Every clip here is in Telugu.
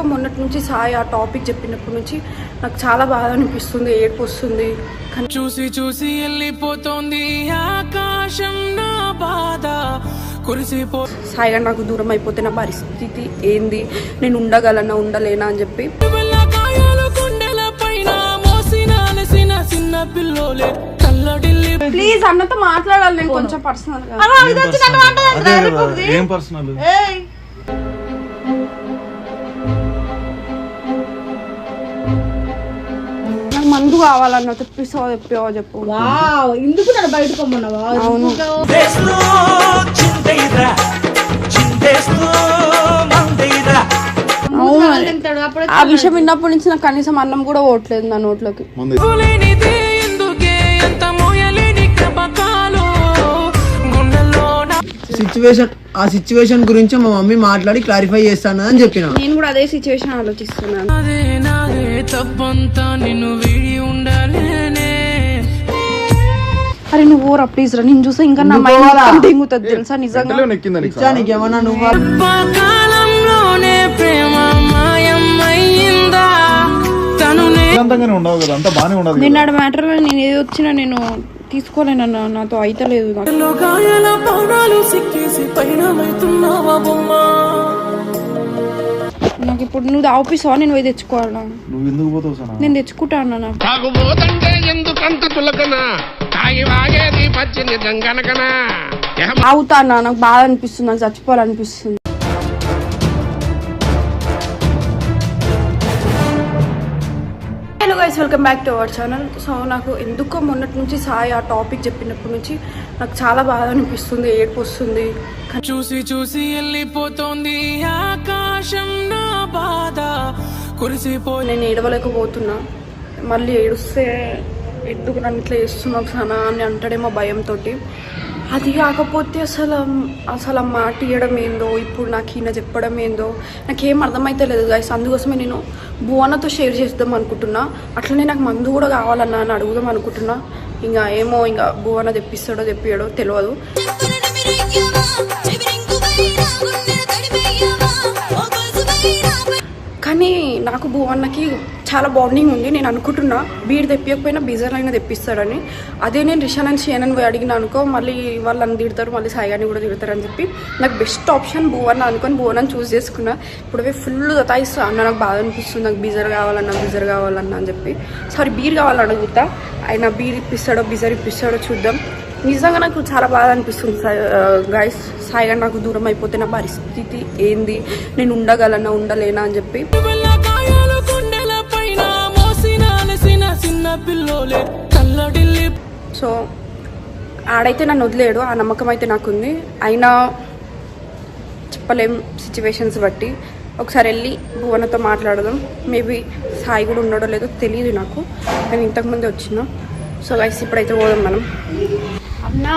ఎందుకో మొన్నటి నుంచి సాయి ఆ టాపిక్ చెప్పినప్పటి నుంచి నాకు చాలా బాధ అనిపిస్తుంది ఏడుపు వస్తుంది కానీ చూసి చూసి వెళ్ళిపోతోంది ఆకాశం నా బాధ. కురిసిపో సాయిగా నాకు దూరం అయిపోతే నా పరిస్థితి ఏంది? నేను ఉండగలనా ఉండలేనా అని చెప్పి. ప్లీజ్ అన్నతో మాట్లాడాలి నేను కొంచెం పర్సనల్గా. ఏం పర్సనల్ మందు కావాలన్న తెప్పిస్తావో తెప్పివో చెప్పు. వావ్ ఎందుకు నన్ను బయటకు పొమ్మన్నావా అవును. అవును. తింటాడు అప్పుడు ఆ విషయం విన్నప్పటి నుంచి నాకు కనీసం అన్నం కూడా ఓట్లేదు నా నోట్లోకి. ముందు సిచ్యువేషన్ ఆ సిచ్యువేషన్ గురించి మా మమ్మీ మాట్లాడి క్లారిఫై చేస్తాను అని చెప్పిన. నేను కూడా అదే సిచ్యువేషన్ ఆలోచిస్తున్నాను. నాదే నాదే తప్పంతా నిన్ను వీడి ఉండాలేనే. అరే నువ్వు ఓరా ప్లీజ్ రా. నేను చూసా ఇంకా నా మైండ్ మొత్తం తెలుసా? నిజంగా? ఇచ్చా నీకేమన్నా నువ్వు కాలంలోనే ప్రేమ మాయమైందా తను ప్రశాంతంగానే ఉండవు కదా అంతా బానే ఉండదు కదా. నిన్నటి మ్యాటర్ నేను ఏది వచ్చినా నేను తీసుకోలేనన్న నాతో అయితలేదు నాకు. ఇప్పుడు నువ్వు ఆపిస్తావా? నేను పోయి తెచ్చుకోవాలా? నువ్వు ఎందుకు పోతావు సనా? నేను తెచ్చుకుంటా అన్న ఎందుకంత తులకన? ఆగుతా అన్న నాకు బాధ అనిపిస్తుంది నాకు చచ్చిపోవాలనిపిస్తుంది. Guys welcome back to our channel so నాకు ఎందుకో మొన్నటి నుంచి సాయి ఆ టాపిక్ చెప్పినప్పటి నుంచి నాకు చాలా బాధ అనిపిస్తుంది ఏడుపు వస్తుంది చూసి చూసి వెళ్ళిపోతోంది ఆకాశం నా బాధ. కురిసిపో నేను ఏడవలేకపోతున్నా. మళ్ళీ ఏడుస్తే ఎందుకు నన్ను ఇట్లా చేస్తున్నావు సనా అని అంటాడేమో భయంతో అది కాకపోతే అసలు అసలు మాట ఇవ్వడం ఏందో? ఇప్పుడు నాకు ఈయన చెప్పడం ఏందో? నాకేం అర్థమైతే లేదు గాయస్ అందుకోసమే నేను భువనతో షేర్ చేద్దాం అనుకుంటున్నా. అట్లనే నాకు మందు కూడా కావాలన్నా అని అడుగుదాం అనుకుంటున్నా. ఇంకా ఏమో ఇంకా భువన తెప్పిస్తాడో తెప్పియడో తెలియదు కానీ నాకు భువన్నకి చాలా బాండింగ్ ఉంది. నేను అనుకుంటున్నా బీడ్ తెప్పియకపోయినా బీజర్ అయినా తెప్పిస్తాడని. అదే నేను రిషాన్ అండ్ షేనన్ పోయి అడిగిన అనుకో మళ్ళీ వాళ్ళని తిడతారు మళ్ళీ సాయిగాని కూడా తిడతారు అని చెప్పి నాకు బెస్ట్ ఆప్షన్ భువన్ అనుకొని భువన్ చూస్ చేసుకున్నా. ఇప్పుడు ఫుల్ దతాయిస్తా అన్న నాకు బాధ అనిపిస్తుంది. నాకు బీజర్ కావాలన్నా బీజర్ కావాలన్నా అని చెప్పి. సారీ బీర్ కావాలని అడుగుతా. ఆయన బీర్ ఇప్పిస్తాడో బీజర్ ఇప్పిస్తాడో చూద్దాం. నిజంగా నాకు చాలా బాధ అనిపిస్తుంది గైస్ సాయిగా నాకు దూరం అయిపోతే నా పరిస్థితి ఏంది? నేను ఉండగలనా ఉండలేనా అని చెప్పి. పైన చిన్న పిల్లోలే. కల్లడిల్లి సో ఆడైతే నన్ను వదిలేడు ఆ నమ్మకం అయితే నాకుంది. అయినా చెప్పలేం సిచ్యువేషన్స్ బట్టి. ఒకసారి వెళ్ళి భువనతో మాట్లాడదాం. మేబీ సాయి కూడా ఉన్నాడో లేదో తెలియదు నాకు. నేను ఇంతకుముందే వచ్చిన. సో గైస్ ఇప్పుడైతే పోదాం మనం. అన్నా!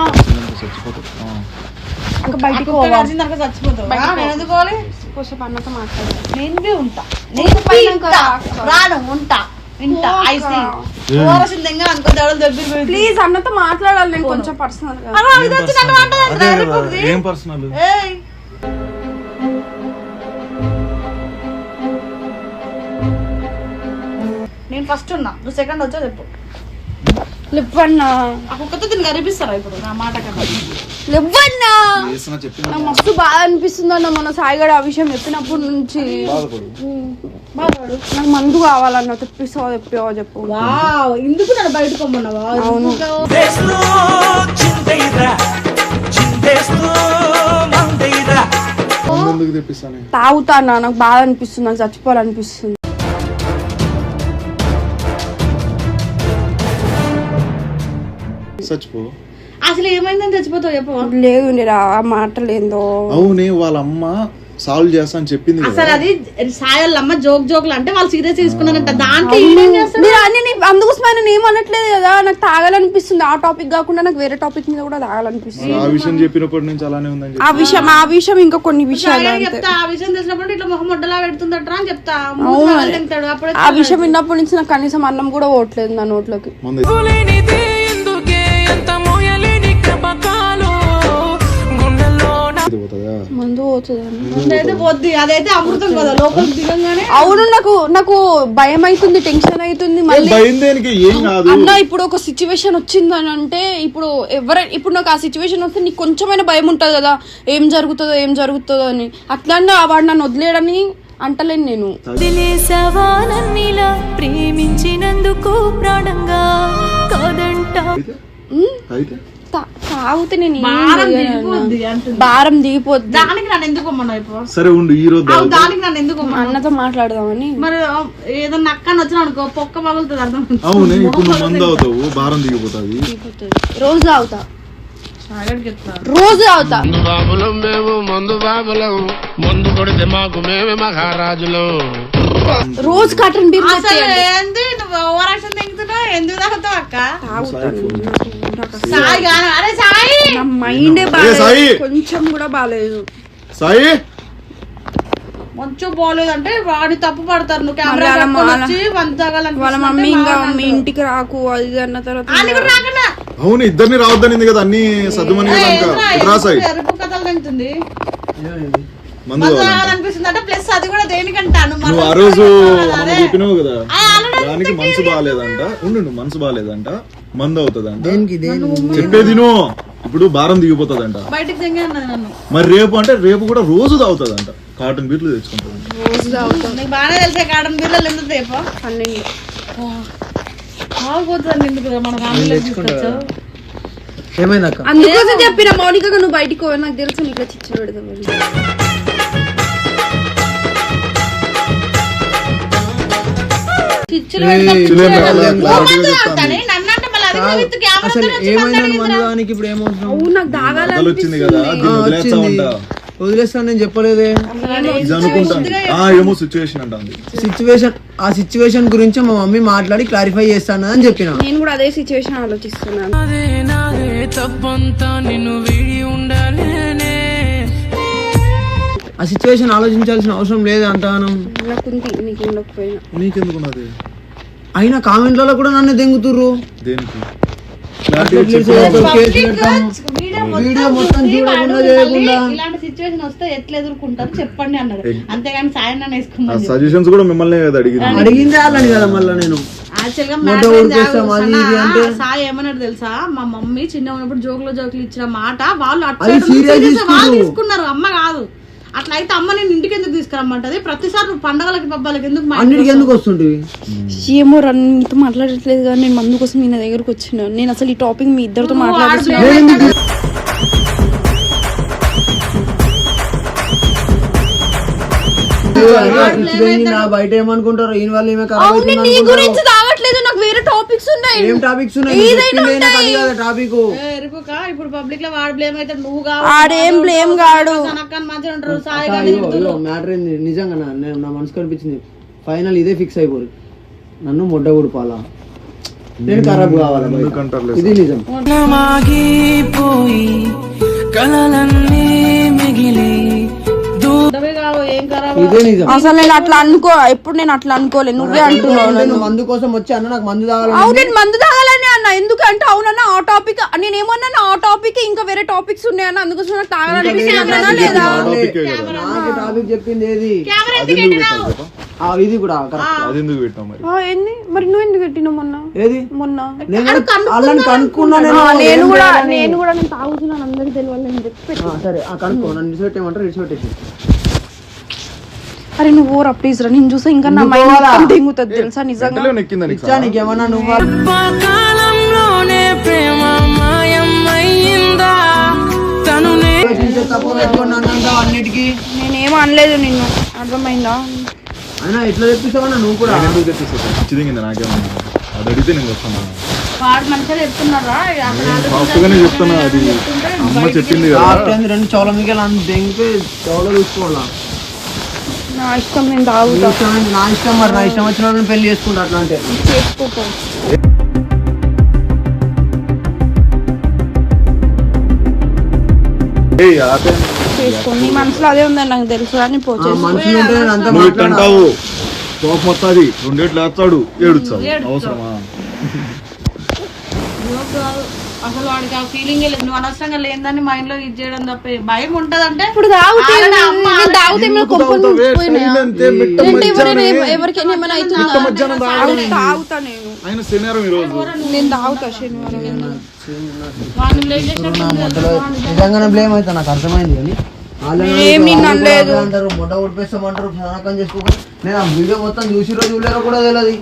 బయటికి అన్నతో మాట్లాడదాం నేను ఉంటా. రాను ఉంటా. ఉంటా ఐసి. ఓరసిన దగ్గర అనుకో దడలు దొబ్బి ప్లీజ్ అన్నతో మాట్లాడాలి నేను కొంచెం పర్సనల్గా. ఏం పర్సనల్ ఏయ్. నేను ఫస్ట్ ఉన్నా నువ్వు సెకండ్ వచ్చా చెప్పు. లేవన్నా ఆ కుక్కతో దీన్ని కనిపిస్తారా ఇప్పుడు? నా మాట నాకు మస్తు బాధ అనిపిస్తుంది అన్న మన సాయిగడ ఆ విషయం చెప్పినప్పటి నుంచి. బాధపడు. నాకు మందు కావాలన్న తెప్పిస్తావో తెప్పివో చెప్పు. వావ్ ఎందుకు నన్ను బయటకు పొమ్మన్నావా? అవును. తాగుతా అన్న నాకు బాధ అనిపిస్తుంది నాకు చచ్చిపోవాలనిపిస్తుంది. చచ్చిపో. అసలు ఏమైందని చచ్చిపోతావు చెప్పు. లేదు ఆ మాటలు ఏందో అవునే వాళ్ళ అమ్మ సాల్వ్ చేస్తా అని చెప్పింది అసలు అది సాయల్లమ్మ జోక్ జోక్లు అంటే వాళ్ళు సీరియస్ తీసుకున్నారంట దాంట్లో నేను ఏమనట్లేదు కదా నాకు తాగాలనిపిస్తుంది. ఆ టాపిక్ కాకుండా నాకు వేరే టాపిక్ మీద కూడా తాగాలనిపిస్తుంది. ఆ విషయం చెప్పినప్పటి నుంచి అలానే ఉందని ఆ విషయం ఆ విషయం ఇంకా కొన్ని విషయాలు. చెప్తా. ఆ విషయం తెలిసినప్పుడు ఇట్లా మొహం మొడ్డలా పెడుతుందట్రా అని చెప్తా. ఆ విషయం విన్నప్పటి నుంచి నాకు కనీసం అన్నం కూడా ఓట్లేదు నా నోట్లోకి. పోద్ది. అదైతే అమృతం కదా లోపలికి దిగంగానే. అవును నాకు నాకు భయం అవుతుంది టెన్షన్ అవుతుంది మళ్ళీ భయం దేనికి? ఏం కాదు. అన్న ఇప్పుడు ఒక సిచ్యువేషన్ వచ్చిందని అంటే ఇప్పుడు ఎవరై ఇప్పుడు నాకు ఆ సిచ్యువేషన్ వస్తే నీకు కొంచెమైనా భయం ఉంటుంది కదా. ఏం జరుగుతుందో ఏం జరుగుతుందో అని. అట్లానే వాడు నన్ను వదిలేయడని అంటలేను నేను. ప్రేమించినందుకు ప్రాణంగా కాదంట. తాగితే నేను భారం. దిగిపోద్ది అంటుంది. భారం దిగిపోద్ది. దానికి నన్ను ఎందుకు అమ్మన్నావు ఇప్పుడు? సరే ఉండు ఈ రోజు అవు దానికి నన్ను ఎందుకు అమ్మన్నావు? అన్నతో మాట్లాడదామని. మరి ఆ, ఏదన్నా అక్కని వచ్చిన అనుకో పొక్క పగులుతుంది అర్థం అవునే ఇప్పుడు నువ్వు మందు అవుతావు భారం దిగిపోతుంది. రోజు తాగుతా. ఆగడికి. రోజు తాగుతా. మందు బాబులం మేము మందు బాబులం. మందు కొడితే మాకు మేమే మహారాజులం. రోజు కాటన్ బీర్ అసలు ఏంది? నువ్వు ఓవర్ యాక్షన్ తెగుతున్నావు? ఎందుకు తాగుతావు అక్క? సాయి గాను అరే సాయి నా మైండే ఏ బాగాలేదు. సాయి! కొంచెం కూడా బాగాలేదు. సాయి! మంచు పోలేదంటే వాడి తప్పు పడతారు. నువ్వు కెమెరా వాళ్ళ వచ్చి మమ్మీ అంటే ఇంకా మీ. ఇంటికి రాకు అది అన్న తర్వాత అవును ఇద్దరిని రావద్దనింది కదా అన్ని సర్దుమని కథలు మందు అంటే ప్లస్ అది కూడా దేనికంటాను నువ్వు ఆ రోజు మనం చెప్పినావు కదా దానికి మనసు బాగాలేదంట. ఉండు మనసు బాగాలేదంట. మందు అవుతుందంట. దేనికి దేనికి? చెప్పేది నువ్వు. ఇప్పుడు భారం దిగిపోతుందంట. మరి రేపు అంటే రేపు కూడా రోజు తాగుతుందంట. కాటన్ బీట్లు తెచ్చుకుంటుంది. రోజు తాగుతా. నీకు బాగానే తెలిసే కాటన్ బిర్రలు ఎందుకు రేపు? ఆగిపోతుంది ఎందుకు మన అందుకోసం చెప్పిన మౌనిక నువ్వు బయటికి పోయి నాకు తెలుసు నీకు చిచ్చు చిచ్చులు చిలేం అసలు ఏమైందని మందు దానికి ఇప్పుడు కథలు వచ్చింది కదా వదిలేస్తాను నేను చెప్పలేదే. ఏమో సిచ్యువేషన్ అంటుంది సిచ్యువేషన్ ఆ సిచ్యువేషన్ గురించి మా మమ్మీ మాట్లాడి క్లారిఫై చేస్తాను అని చెప్పిన. నేను కూడా అదే సిచ్యువేషన్ ఆలోచిస్తున్నాను. నాదే తప్పంతా నిన్ను వీడి ఉండాలేనే. ఆ సిచ్యువేషన్ ఆలోచించాల్సిన అవసరం లేదు అంతగానం నాకుంది నీకు ఉండకపోయినా. నీకెందుకున్నది అయినా కామెంట్లలో కూడా నన్ను దెంగుతుర్రు. దేనికి? వీడియో మొత్తం చూడకుండా చేయకుండా. ఇలాంటి సిచ్యువేషన్ వస్తే ఎట్లా ఎదుర్కొంటారు చెప్పండి అంతేగాని సాయం నన్ను వేసుకోమని సజెషన్స్ కూడా మిమ్మల్ని కదా అడిగింది కదా మళ్ళీ నేను? సాయి ఏమన్నాడు తెలుసా? మా మమ్మీ చిన్న ఉన్నప్పుడు జోకులో జోకులు ఇచ్చిన మాట వాళ్ళు అటు అది సైడ్ నుంచి serious serious గా వాళ్ళు తీసుకున్నారు. తీసుకున్నారు. అమ్మ కాదు. అట్లా అయితే అమ్మ నేను ఇంటికి ఎందుకు తీసుకురమ్మంటది? ప్రతిసారి నువ్వు పండగలకి పబ్బాలకి ఎందుకు మా అన్నిటికి ఎందుకు వస్తుంటివి? ఏమో రా నీతో మాట్లాడట్లేదు కానీ నేను మందు కోసం మీ దగ్గరకు వచ్చిన. నేను అసలు ఈ టాపిక్ మీ ఇద్దరితో మాట్లాడుతున్నా పిచ్చిపోయింది, నా బయట ఏమనుకుంటారు? ఈయన వాళ్ళు ఏమే ఖరాబ్ అవును అవుతుంది నీ అనుకుంటారు. గురించి తాగట్లేదు నాకు వేరే టాపిక్స్ ఉన్నాయి. ఏం టాపిక్స్ ఉన్నాయి? ఏదైనా ఉంటాయి. కదా టాపిక్ ఏ, ఎరుపుక ఇప్పుడు పబ్లిక్లో వాడు బ్లేమ్ అయితే నువ్వు కావు. ఆడేం blame కాడు. సనక్కని మంచిగా ఉంటారు సాయి గాని మ్యాటర్ ఏంది? నిజంగా నా నేను- నా మనసు కనిపించింది ఫైనల్ ఇదే ఫిక్స్ అయిపోరు. నన్ను మొడ్డ ఉడిపాలా నేను ఖరాబ్ కావాలి ఇది నిజం. మాగిపోయి కలలన్నీ మిగిలి అసలు నేను అట్లా అనుకో ఎప్పుడు నేను అట్లా అనుకోలే నువ్వే అంటున్నావు మందు కోసం వచ్చి అన్న నాకు మందు తాగాలని అవును నేను మందు తాగాలని అన్న. ఎందుకంటే అవునన్నా ఆ టాపిక్ నేను ఏమన్నా ఆ టాపిక్ ఇంకా వేరే టాపిక్స్ ఉన్నాయన్న అందుకోసం నాకు లేదా? టాపికే చెప్పింది ఏది? ఇది కూడా correct. అది ఎందుకు పెట్టావు మరి? ఆ, ఏంది? మరి నువ్వు ఎందుకు పెట్టినావు మొన్న? ఏది? మొన్న. నేను కనుక్కున్నా కూడా. నేను కూడా నేను తాగుతున్నాను అందరికి తెలియాలని చెప్పి ఆ, సరే ఆ కనుక్కో నన్ను అరే నువ్వు ఓరా ప్లీజ్ రా. నేను చూసా ఇంకా నా మైండ్ దింగుతుంది తెలుసా నిజంగా? నీకేమన్నా నువ్వు కాలంలోనే ప్రేమ అన్నిటికీ. నేనేం అనలేదు నిన్ను. అర్థమైందా? అయినా ఎట్లా తెప్పిస్తావన్నా నువ్వు కూడా? నేను ఎందుకు తెచ్చిస్తా పిచ్చి దిగింది నాకేమన్నా అది అడిగితే నేను వస్తాను. వాడు మంచిగా చెప్తున్నారా? చెప్తున్నా అది అమ్మ చెప్పింది రెండు మీకు దెంగితే చౌల చూసుకోవాలా? నా ఇష్టం నేను నీ తాగుతా? నా ఇష్టం మరి నా ఇష్టం వచ్చిన వాళ్ళని పెళ్ళి చేసుకుంటా అట్లా అంటే. చేసుకోపో ఏయ్ ఆపే. చేసుకో. నీ మనసులో అదే ఉందని నాకు తెలుసు అని పో ఆ చేసుకో. మనుషులు ఉంటే నేను అంతా నువ్వు ఇట్లా అంటావు. కోపం వస్తుంది. రెండేట్లు వేస్తాడు ఏడుస్తాడు అవసరమా? అసలు వాడికి ఆ ఫీలింగ్ లేదు. నువ్వు అనవసరంగా లేదని మైండ్లో ఇది చేయడం తప్ప. భయం ఉంటదంటే ఇప్పుడు ఆయన శనివారం ఈరోజు. నేను తాగుతా శనివారం. బ్లేమ్ అవుతా నాకు అర్థమైంది కానీ. అంటారు మొట్ట నేను ఆ వీడియో మొత్తం చూసి రోజు చూడలేరో కూడా తెలియదు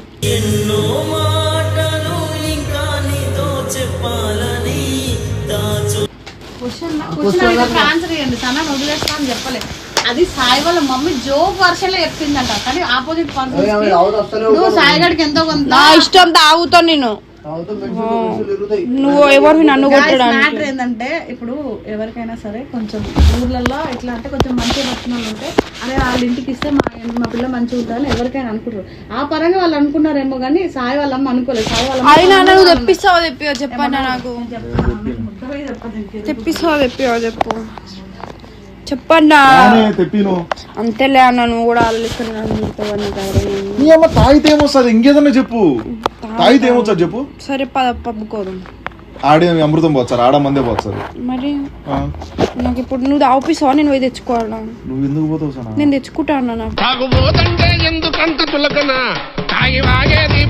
ఆన్సర్ ఇవ్వండి. సన్న వదిలేస్తా అని చెప్పలేదు అది సాయి వాళ్ళ మమ్మీ జోక్ వర్షంలో చెప్పిందంట. కానీ ఆపోజిట్ నువ్వు సాయి గడికి ఎంతో కొంత నా ఇష్టం తాగుతా నేను నువ్వు ఎవరు నన్ను మ్యాటర్ ఏంటంటే ఇప్పుడు ఎవరికైనా సరే కొంచెం ఊర్లలో ఎట్లా అంటే కొంచెం మంచిగా బతుకున్న వాళ్ళు ఉంటే అరే వాళ్ళ ఇంటికి ఇస్తే మా మా పిల్ల మంచిగా ఉంటుందని ఎవరికైనా అనుకుంటారు. ఆ పరంగా వాళ్ళు అనుకున్నారేమో కానీ సాయి వాళ్ళమ్మ అనుకోలేదు. సాయి వాళ్ళ తెప్పిస్తావా తెప్పివా చెప్పన్నా నాకు. తెప్పిస్తావా తెప్పివా చెప్పు చెప్పన్నా. ఆయనే తెప్పిను. అంతేలే అన్న నువ్వు కూడా ఆలోచిస్తున్నాను నీ అమ్మ తాగితే ఏమొస్తుంది? ఇంకేదన్నా చెప్పు. తాగితే. ఏమొస్తుంది చెప్పు. సరే పద పబ్బుకోదు ఆడే అమృతం పోతారు ఆడ మందే పోతారు మరి? నాకు ఇప్పుడు నువ్వు ఆఫీసావా నేను పోయి తెచ్చుకోవాలా? నువ్వు ఎందుకు పోతావు సనా? నేను తెచ్చుకుంటా అన్న నాకు. ఎందుకంత తులకన తాగి వాగేది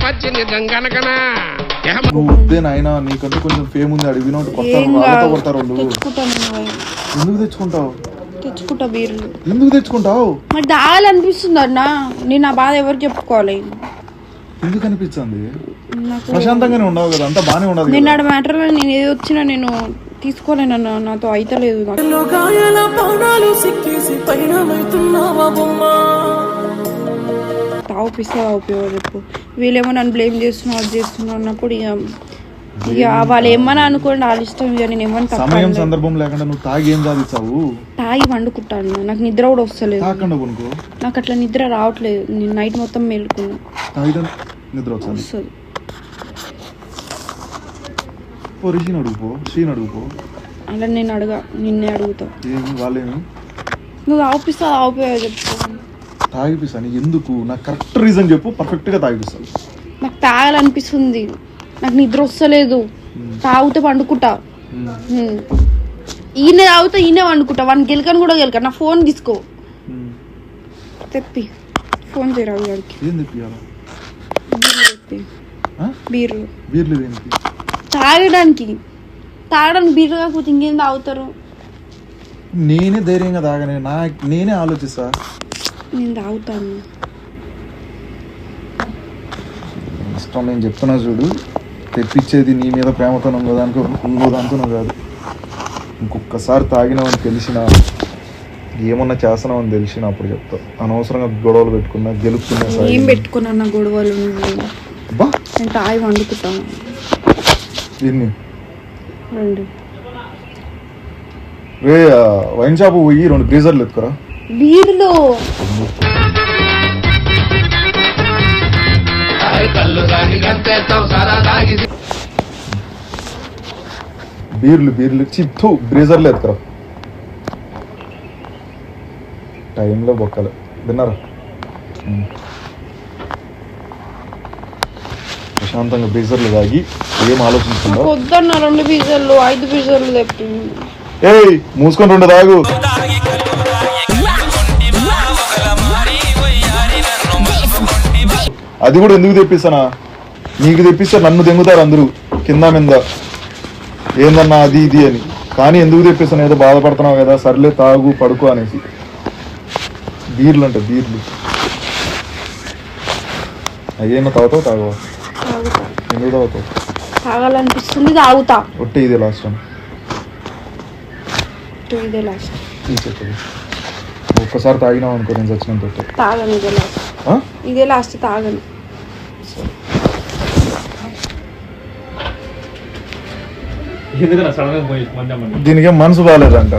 నువ్వు వద్దే నాయన నీకంటూ కొంచెం ఫేమ్ ఉంది అడిగి వినోటి కొడతారు ఏం వాళ్ళతో కొడతారు వాళ్ళు. ఎందుకు తెచ్చుకుంటావు? తెచ్చుకుంటా బీర్లు. ఎందుకు తెచ్చుకుంటావు? మరి తాగాలనిపిస్తుంది అన్న. నేను నా బాధ ఎవరికి చెప్పుకోవాలి? ఎందుకు అనిపించింది ప్రశాంతంగానే ఉండవు కదా అంతా బానే ఉండదు. నిన్న మ్యాటర్లో నేను ఏది వచ్చినా నేను తీసుకోలేనన్న నాతో అయితలేదు బొమ్మా? తాగిపిస్తా ఉపయోగం చెప్పు. వీళ్ళేమో నన్ను బ్లేమ్ చేస్తున్నా అది చేస్తున్నా అన్నప్పుడు ఇక ఇక వాళ్ళు ఏమని అనుకోండి వాళ్ళ ఇష్టం ఇక నేను ఏమని తప్ప సమయం. సందర్భం లేకుండా నువ్వు తాగి ఏం తాగి వండుకుంటాను నాకు నిద్ర కూడా వస్తలేదు. తాగకుండా కొనుక్కో నాకు అట్లా నిద్ర రావట్లేదు నేను నైట్ మొత్తం మేలుకున్నా. తాగితే నిద్ర వస్తుంది. వస్తుంది. ఓ రిషిని అడుగుపో శ్రీని అడుగుపో. అలా నేను అడగా నిన్నే అడుగుతా. ఏమి వాళ్ళేమి? నువ్వు తాగిపిస్తా తాగిపోయావు చెప్పు తాగిపిస్తా నీకు ఎందుకు? నాకు కరెక్ట్ రీజన్ చెప్పు పర్ఫెక్ట్గా తాగిపిస్తాను. నాకు తాగాలనిపిస్తుంది. నాకు నిద్ర వస్తలేదు. తాగితే పండుకుంటా. ఈయన తాగితే ఈయన వండుకుంటా వాడిని గెలకని కూడా గెలక నా ఫోన్ తీసుకో. తెప్పి. ఫోన్ చేయరా వాడికి? ఏం తెప్పియాలా బీర్లు దేనికి? తాగడానికి. తాగడానికి బీర్లు కాకపోతే ఇంకేం తాగుతారు? నేనే ధైర్యంగా తాగనే నా నేనే ఆలోచిస్తా. నేను తాగుతాను ఇష్టం నేను చెప్తున్నా చూడు తెప్పించేది నీ మీద ప్రేమతో ఇంకోదానికి ఇంకోదానితో కాదు. ఇంకొకసారి తాగినావని తెలిసిన ఏమన్నా చేస్తున్నావని తెలిసిన అప్పుడు చెప్తా. అనవసరంగా గొడవలు పెట్టుకున్నా గెలుపుకున్నా సరే ఏం పెట్టుకున్నా నా గొడవలు? నేను తాగి వండుకుంటాను. ఎన్ని రండి. రే వైన్ షాప్ పోయి రెండు బ్రీజర్లు ఎత్తుకురా. బీర్లు బీర్లు బీర్లు చిత్తు బ్రీజర్లు ఎత్తుకురా టైంలో బొక్కలు. విన్నారా. ప్రశాంతంగా బ్రీజర్లు తాగి ఏం ఆలోచించుకుంటా పొద్దున్న రెండు పిజ్జాలు ఐదు పిజ్జాలు తెప్పి ఏయ్ మూసుకొని రెండు తాగు. అది కూడా ఎందుకు తెప్పిస్తానా? నీకు తెప్పిస్తే నన్ను దెంగుతారు అందరూ కింద మింద. ఏందన్నా అది ఇది అని. కానీ ఎందుకు తెప్పిస్తాను? ఏదో బాధపడుతున్నావు కదా సర్లే తాగు పడుకో అనేసి. బీర్లు అంట బీర్లు. అయ్యేమో తాగుతావు తాగవా? ఎందుకు తాగుతావు? తాగాలనిపిస్తుంది తాగుతా. ఒట్టి ఇదే లాస్ట్ ఇదే ఒక్కసారి తాగినావు అనుకో నేను చచ్చినంత. తాగను ఇదే లాస్ట్? ఇదే లాస్ట్ తాగను. దీనికి మనసు బాగాలేదంట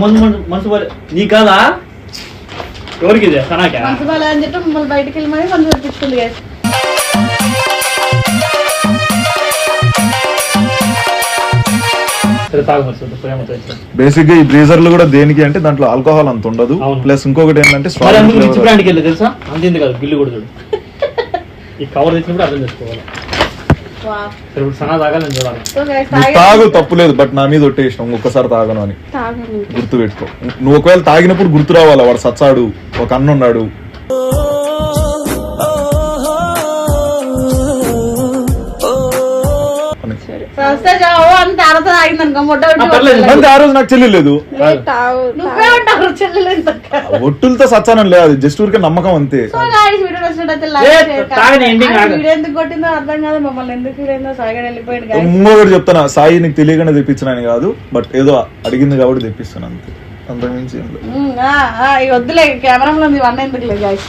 మనసు మనసు- మనసు బాలే నీ కాదా? ఎవరికి మనసు బాగా అని చెప్పి మమ్మల్ని బయటకు వెళ్ళి మరి మనసు తెప్పించుకుంది. బేసిక్గా ఈ బ్రీజర్లు కూడా దేనికి అంటే దాంట్లో ఆల్కహాల్ అంత ఉండదు. ప్లస్ ఇంకొకటి ఏంటంటే తెలుసా? అంతేంది కాదు బిల్లు కూడా చూడు. ఈ కవర్ తెచ్చినప్పుడు అర్థం చేసుకోవాలి. తాగే- తాగు తప్పులేదు బట్ నా మీద ఒట్టేసినావు ఇంకొకసారి తాగను అని. గుర్తు పెట్టుకో నువ్వు ఒకవేళ తాగినప్పుడు గుర్తు రావాలా? వాడు సచ్చాడు ఒక అన్న ఉన్నాడు. వస్తే మొట్ట. అంటే ఆ రోజు నాకు నువ్వే చెల్లెలు ఒట్టులతో సచ్చానం లేదు అది జస్ట్ ఊరికే నమ్మకం అంతే సో గాయస్ వీడియో నచ్చినట్లయితే ఏ, లైక్ చేయండి. తాగని ending ఆ ఆగదు. వీడియో ఎందుకు కొట్టిందో అర్థం కాదు మమ్మల్ని ఎందుకు వీడైందో సాయిగా వెళ్ళిపోయాడు guys. ఇంకొకటి చెప్తాను సాయి నీకు తెలియకుండా తెప్పించినాను కాదు బట్ ఏదో అడిగింది కాబట్టి తెప్పిస్తాను అంతే అంతకుమించి ఏం లేదు ఉమ్, ఆ, ఆ, ఇక వద్దులే కెమెరాలో ఉంది ఇవన్నీ ఎందుకులే గాయస్